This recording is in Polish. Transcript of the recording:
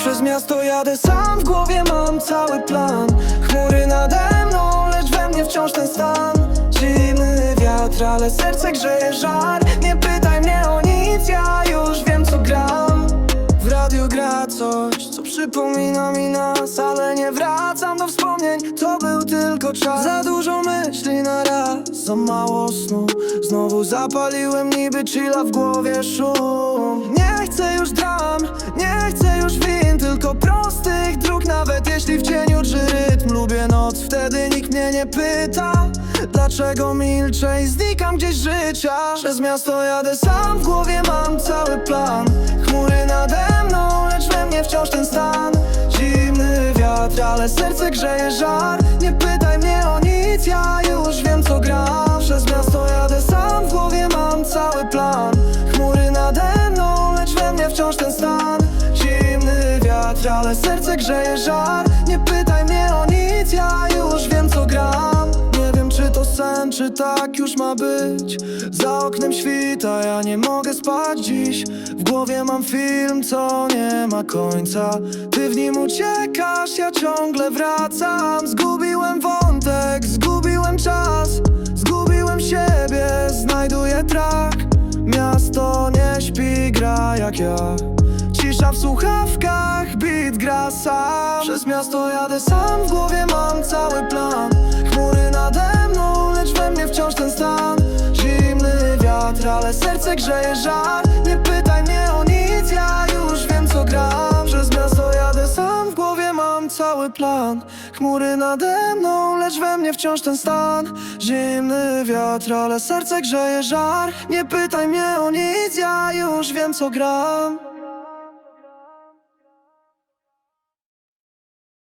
Przez miasto jadę sam, w głowie mam cały plan. Chmury nade mną, lecz we mnie wciąż ten stan. Zimny wiatr, ale serce grzeje żar. Nie pytaj mnie o nic, ja już wiem co gram. W radiu gra coś, co przypomina mi nas Ale nie wracam do wspomnień, to był tylko czas. Za dużo myśli na raz, za mało snu. Znowu zapaliłem niby chilla w głowie szum. Nie chcę już dram, wtedy nikt mnie nie pyta Dlaczego milczę i znikam gdzieś życia. Przez miasto jadę sam, w głowie mam cały plan. Chmury nade mną, lecz we mnie wciąż ten stan. Zimny wiatr, ale serce grzeje żar. Nie pytaj mnie o nic, ja już wiem co gram. Przez miasto jadę sam, w głowie mam cały plan. Chmury nade mną, lecz we mnie wciąż ten stan. Zimny wiatr, ale serce grzeje żar. Nie pytaj mnie o nic, czy tak już ma być? Za oknem świta, ja nie mogę spać dziś. W głowie mam film, co nie ma końca. Ty w nim uciekasz, ja ciągle wracam. Zgubiłem wątek, zgubiłem czas. Zgubiłem siebie, znajduję trak. Miasto nie śpi, gra jak ja. Cisza w słuchawkach, beat gra sam. Przez miasto jadę sam, w głowie serce grzeje żar Nie pytaj mnie o nic, ja już wiem co gram. Przez miasto jadę sam, w głowie mam cały plan. Chmury nade mną, lecz we mnie wciąż ten stan. Zimny wiatr, ale serce grzeje żar. Nie pytaj mnie o nic, ja już wiem co gram